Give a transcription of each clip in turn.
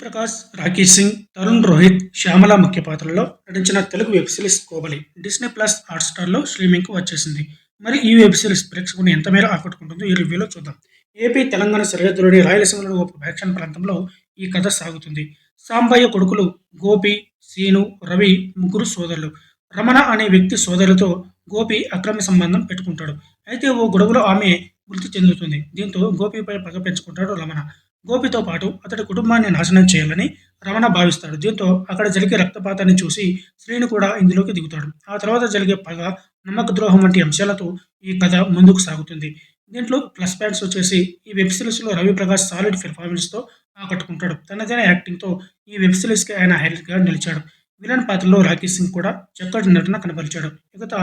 ప్రకాష్ రాకేష్ సింగ్ తరుణ్ రోహిత్ శ్యామల ముఖ్య పాత్రల్లో నటించిన Telugu web series Kobali Disney plus హాట్స్టార్లో స్ట్రీమింగ్కు వచ్చేసింది. మరి ఈ వెబ్ సిరీస్ ప్రేక్షకుని ఎంత మేర ఆకట్టుకుంటుందో ఈ రివ్యూలో చూద్దాం. ఏపీ తెలంగాణ సరిహద్దులోని రాయలసీమలోని ఒక వ్యాఖ్యాన ప్రాంతంలో ఈ కథ సాగుతుంది. సాంబయ్య కొడుకులు గోపి సీను రవి ముగ్గురు సోదరులు. రమణ అనే వ్యక్తి సోదరులతో గోపి అక్రమ సంబంధం పెట్టుకుంటాడు. అయితే ఓ గొడవలో ఆమె మృతి చెందుతుంది. దీంతో గోపిపై పగ పెంచుకుంటాడు రమణ. గోపితో పాటు అతడి కుటుంబాన్ని నాశనం చేయాలని రమణ భావిస్తాడు. దీంతో అక్కడ జరిగే రక్తపాతాన్ని చూసి శ్రీను కూడా ఇందులోకి దిగుతాడు. ఆ తర్వాత జరిగే పగ నమ్మక ద్రోహం వంటి అంశాలతో ఈ కథ ముందుకు సాగుతుంది. దీంట్లో ప్లస్ పాయింట్స్ వచ్చేసి ఈ వెబ్ సిరీస్లో రవి ప్రకాష్ సాలిడ్ పెర్ఫార్మెన్స్తో ఆకట్టుకుంటాడు. తనదైన యాక్టింగ్తో ఈ వెబ్ సిరీస్కి ఆయన హైలైట్గా నిలిచాడు. విలన్ పాత్రలో రాకేష్ సింగ్ కూడా చక్కటి నటన కనబరిచాడు. మిగతా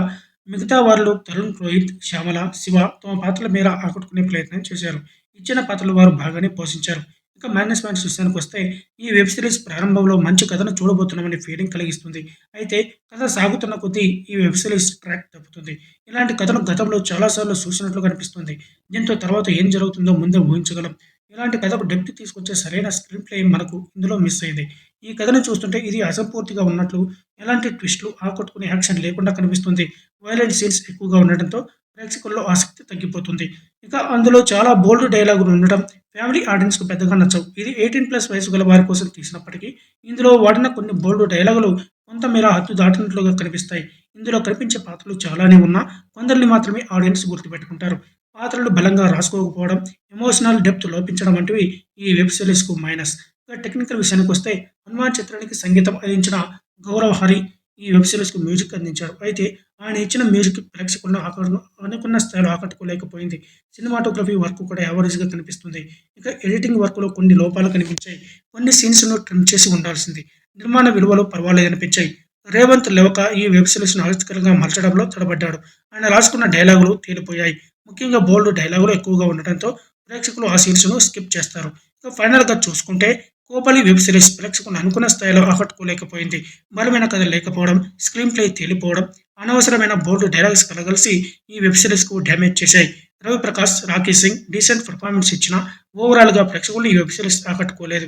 మిగతా వారిలో తరుణ్ రోహిత్ శ్యామల శివ తమ పాత్రల మేర ఆకట్టుకునే ప్రయత్నం చేశారు. ఇచ్చిన పాత్రలు వారు బాగానే పోషించారు. ఇక మైనస్ పాయింట్స్ విషయానికి వస్తే ఈ వెబ్ సిరీస్ ప్రారంభంలో మంచి కథను చూడబోతున్నామని ఫీలింగ్ కలిగిస్తుంది. అయితే కథ సాగుతున్న కొద్దీ ఈ వెబ్ సిరీస్ ట్రాక్ తప్పుతుంది. ఇలాంటి కథను గతంలో చాలాసార్లు చూసినట్లు కనిపిస్తుంది. దీంతో తర్వాత ఏం జరుగుతుందో ముందే ఊహించగలం. ఇలాంటి కథకు డెప్త్ తీసుకొచ్చే సరైన స్క్రీన్ ప్లే మనకు ఇందులో మిస్ అయింది. ఈ కథను చూస్తుంటే ఇది అసంపూర్తిగా ఉన్నట్లు ఎలాంటి ట్విస్టులు ఆకట్టుకునే యాక్షన్ లేకుండా కనిపిస్తుంది. వైలెంట్ సీన్స్ ఎక్కువగా ఉండటంతో ప్రేక్షకుల్లో ఆసక్తి తగ్గిపోతుంది. ఇక అందులో చాలా బోల్డ్ డైలాగులు ఉండడం ఫ్యామిలీ ఆడియన్స్కు పెద్దగా నచ్చవు. ఇది ఎయిటీన్ ప్లస్ వయసు గల వారి కోసం తీసినప్పటికీ ఇందులో వాడిన కొన్ని బోల్డ్ డైలాగులు కొంతమేర హద్దు దాటినట్లుగా కనిపిస్తాయి. ఇందులో కనిపించే పాత్రలు చాలానే ఉన్నా కొందరిని మాత్రమే ఆడియన్స్ గుర్తుపెట్టుకుంటారు. పాత్రలు బలంగా రాసుకోకపోవడం ఎమోషనల్ డెప్త్ లోపించడం వంటివి ఈ వెబ్ సిరీస్కు మైనస్. ఇక టెక్నికల్ విషయానికి వస్తే హనుమాన్ చిత్రానికి సంగీతం అందించిన గౌరవ్ హరి ఈ వెబ్ సిరీస్కి మ్యూజిక్ అందించారు అయితే ఆయన ఇచ్చిన మ్యూజిక్ ప్రేక్షకులను ఆకట్టు అనుకున్న స్థాయిలో ఆకట్టుకోలేకపోయింది. సినిమాటోగ్రఫీ వర్క్ కూడా యావరేజ్గా కనిపిస్తుంది. ఇక ఎడిటింగ్ వర్క్లో కొన్ని లోపాలు కనిపించాయి. కొన్ని సీన్స్ను ట్రిమ్ చేసి ఉండాల్సింది. నిర్మాణ విలువలు పర్వాలేదు అనిపించాయి. రేవంత్ లెవక ఈ వెబ్ సిరీస్ను ఆసక్తికరంగా మలచడంలో తడబడ్డాడు. ఆయన రాసుకున్న డైలాగులు తేలిపోయాయి. ముఖ్యంగా బోల్డ్ డైలాగులు ఎక్కువగా ఉండటంతో ప్రేక్షకులు ఆ సీన్స్ను స్కిప్ చేస్తారు. ఇక ఫైనల్గా చూసుకుంటే కోపలి వెబ్ సిరీస్ ప్రేక్షకులను అనుకున్న స్థాయిలో ఆకట్టుకోలేకపోయింది. బలమైన కథ లేకపోవడం స్క్రీన్ ప్లే తేలిపోవడం అనవసరమైన బోర్డు డైలాగ్స్ కలగలిసి ఈ వెబ్ సిరీస్కు డ్యామేజ్ చేశాయి. రవి ప్రకాష్ రాకేష్ సింగ్ డీసెంట్ పర్ఫార్మెన్స్ ఇచ్చిన ఓవరాల్గా ప్రేక్షకులు ఈ వెబ్ సిరీస్ ఆకట్టుకోలేదు.